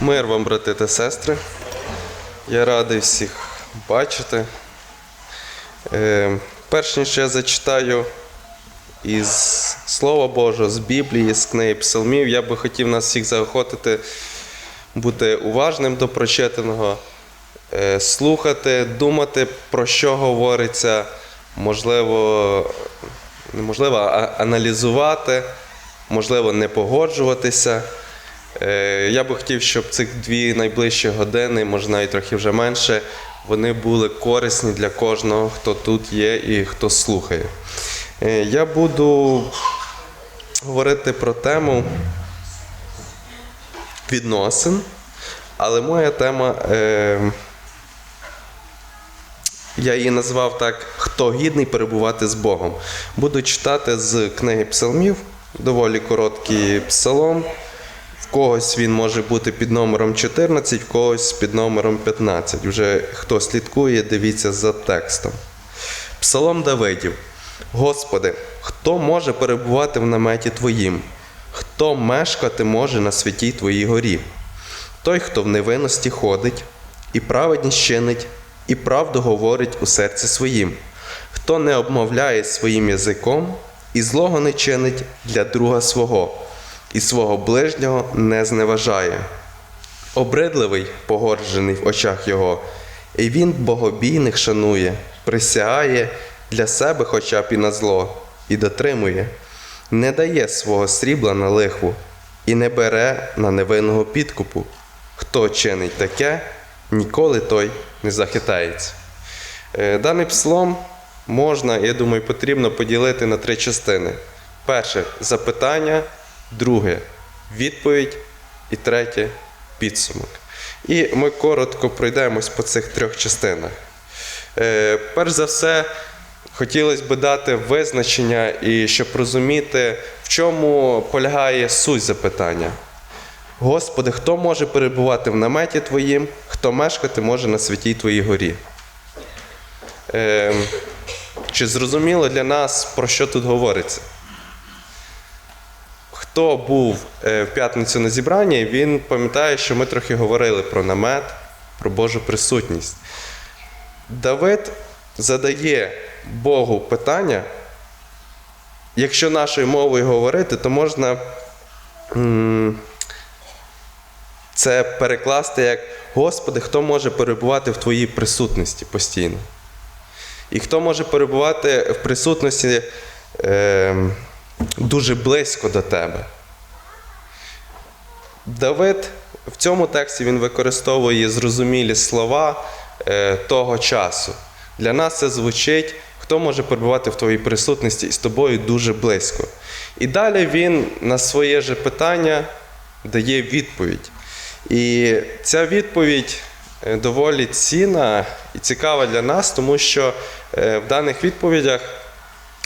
Мир вам, брати та сестри. Я радий всіх бачити. Е, перш ніж я зачитаю із Слова Божого, з Біблії, з книги Псалмів, я би хотів нас всіх заохотити бути уважним до прочитаного, е, слухати, думати, про що говориться, можливо, неможливо, а аналізувати, можливо, не погоджуватися. Е, Я би хотів, щоб цих дві найближчі години, може навіть трохи вже менше, вони були корисні для кожного, хто тут є і хто слухає. Е, Я буду говорити про тему відносин, але моя тема, е, я її назвав так: Хто гідний перебувати з Богом. Буду читати з книги Псалмів, доволі короткий псалом. В когось він може бути під номером 14, в когось під номером 15. Вже хто слідкує, дивіться за текстом. Псалом Давидів. Господи, хто може перебувати в наметі Твоїм? Хто мешкати може на святій Твоїй горі? Той, хто в невинності ходить, і праведність чинить, і правду говорить у серці своїм, хто не обмовляє своїм язиком, і злого не чинить для друга свого, і свого ближнього не зневажає. Обридливий, погорджений в очах його, і він богобійних шанує, присягає для себе хоча б і на зло, і дотримує, не дає свого срібла на лихву, і не бере на невинного підкупу. Хто чинить таке, ніколи той не захитається. Е, Даний псалом можна, я думаю, потрібно поділити на три частини: перше запитання, друге відповідь і третє підсумок. І ми коротко пройдемось по цих трьох частинах. Е, Перш за все, хотілося б дати визначення і щоб розуміти, в чому полягає суть запитання. Господи, хто може перебувати в наметі Твоїм, хто мешкати може на святій Твоїй горі? Е, чи зрозуміло для нас, про що тут говориться? Хто був е, в п'ятницю на зібранні, він пам'ятає, що ми трохи говорили про намет, про Божу присутність. Давид задає Богу питання, якщо нашою мовою говорити, то можна це перекласти як Господи, хто може перебувати в Твоїй присутності постійно? І хто може перебувати в присутності е, дуже близько до тебе? Давид в цьому тексті він використовує зрозумілі слова е, того часу. Для нас це звучить, хто може перебувати в твоїй присутності і з тобою дуже близько. І далі він на своє же питання дає відповідь. І ця відповідь е, доволі цінна і цікава для нас, тому що е, в даних відповідях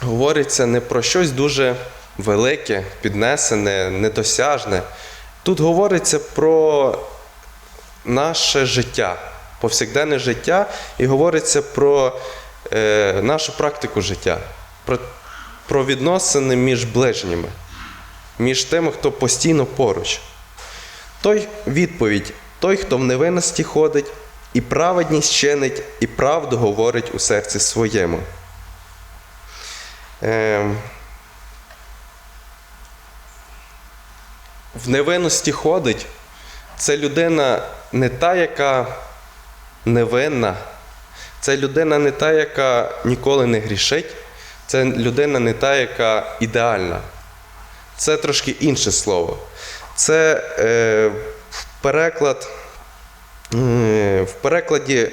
говориться не про щось дуже велике, піднесене, недосяжне. Тут говориться про наше життя, повсякденне життя, і говориться про е, нашу практику життя, про, про відносини між ближніми, між тими, хто постійно поруч. Той відповідь, той, хто в невинності ходить, і праведність чинить, і правду говорить у серці своєму. Е, в невинності ходить, це людина не та, яка невинна, це людина не та, яка ніколи не грішить, це людина не та, яка ідеальна. Це трошки інше слово. Це е, переклад, е, в перекладі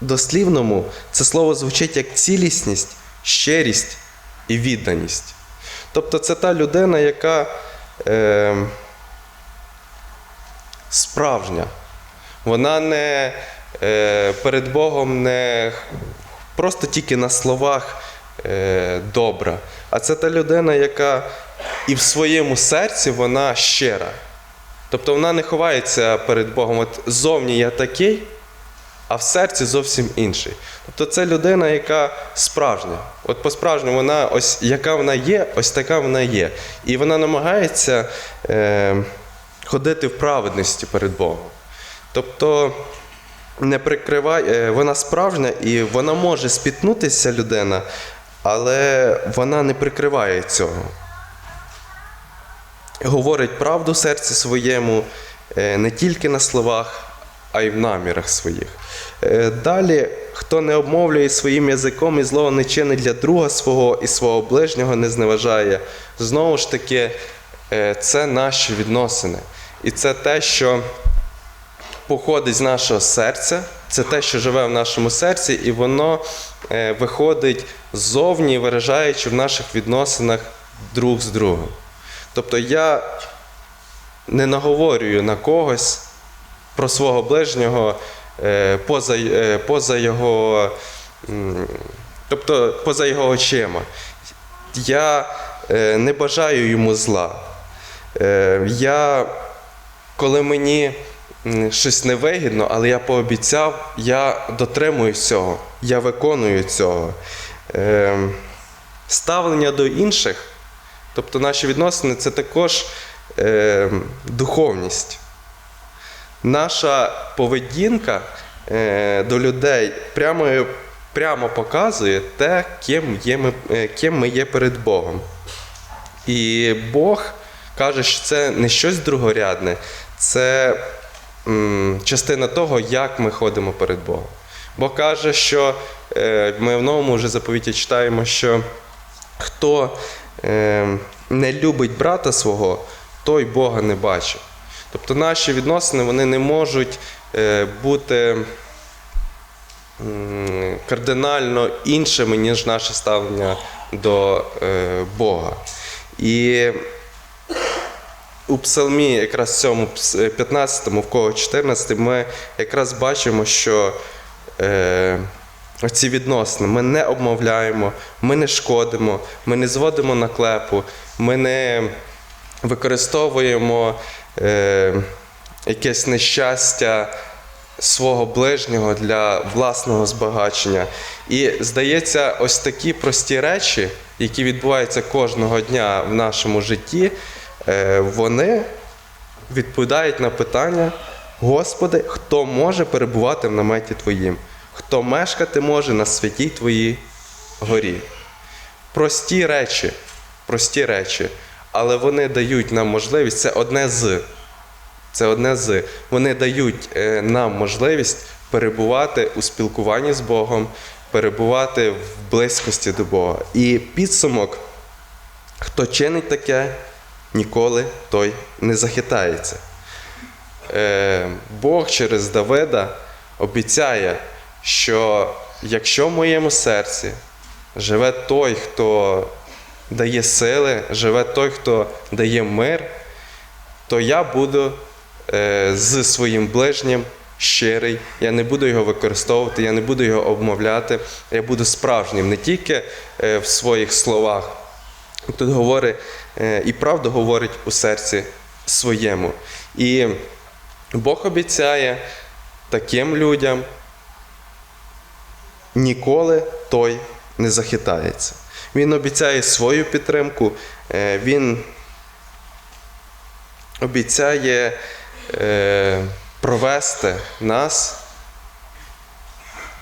дослівному це слово звучить як цілісність, щирість і відданість. Тобто це та людина, яка е, справжня. Вона не е, перед Богом не просто тільки на словах е, добра, а це та людина, яка і в своєму серці вона щира. Тобто вона не ховається перед Богом. От зовні я такий, а в серці зовсім інший. Тобто це людина, яка справжня. От по-справжньому вона, ось яка вона є, ось така вона є. І вона намагається е, ходити в праведності перед Богом. Тобто не прикривай, е, вона справжня і вона може спітнутися людина, але вона не прикриває цього. Говорить правду в серці своєму е, не тільки на словах, а й в намірах своїх. Е, Далі, хто не обмовлює своїм язиком і злого не чинить для друга свого і свого ближнього не зневажає. Знову ж таки, е, це наші відносини. І це те, що походить з нашого серця, це те, що живе в нашому серці, і воно е, виходить ззовні, виражаючи в наших відносинах друг з другом. Тобто я не наговорюю на когось про свого ближнього е, поза, е, поза його, тобто поза його очима. Я е, не бажаю йому зла. Я, коли мені щось невигідно, але я пообіцяв, я дотримуюсь цього, я виконую цього. Ставлення до інших, тобто наші відносини, це також духовність. Наша поведінка е, до людей прямо, прямо показує те, ким, є ми, е, ким ми є перед Богом. І Бог каже, що це не щось другорядне, це частина того, як ми ходимо перед Богом. Бог каже, що е, ми в новому вже заповіті читаємо, що хто не любить брата свого, той Бога не бачить. Тобто наші відносини вони не можуть е, бути кардинально іншими, ніж наше ставлення до е, Бога. І у псалмі, якраз цьому пс- 15, в кого 14, ми якраз бачимо, що е, оці відносини ми не обмовляємо, ми не шкодимо, ми не зводимо на клепу, ми не використовуємо е, якесь нещастя свого ближнього для власного збагачення. І здається, ось такі прості речі, які відбуваються кожного дня в нашому житті, е, вони відповідають на питання: Господи, хто може перебувати в наметі Твоїм? Хто мешкати може на святій Твоїй горі? Прості речі, прості речі, але вони дають нам можливість, це одне з. Це одне з. Вони дають е, нам можливість перебувати у спілкуванні з Богом, перебувати в близькості до Бога. І підсумок, хто чинить таке, ніколи той не захитається. Е, Бог через Давида обіцяє, що якщо в моєму серці живе той, хто дає сили, живе той, хто дає мир, то я буду е, з своїм ближнім щирий, я не буду його використовувати, я не буду його обмовляти, я буду справжнім не тільки е, в своїх словах. Тут говорить е, і правду говорить у серці своєму. І Бог обіцяє таким людям ніколи той не захитається. Він обіцяє свою підтримку, е, він обіцяє е, провести нас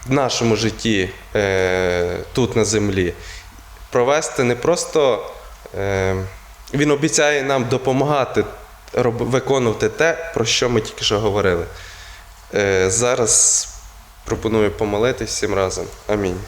в нашому житті е, тут на землі. Провести не просто. Він обіцяє нам допомагати виконувати те, про що ми тільки що говорили. Зараз пропоную помолитись всім разом. Амінь.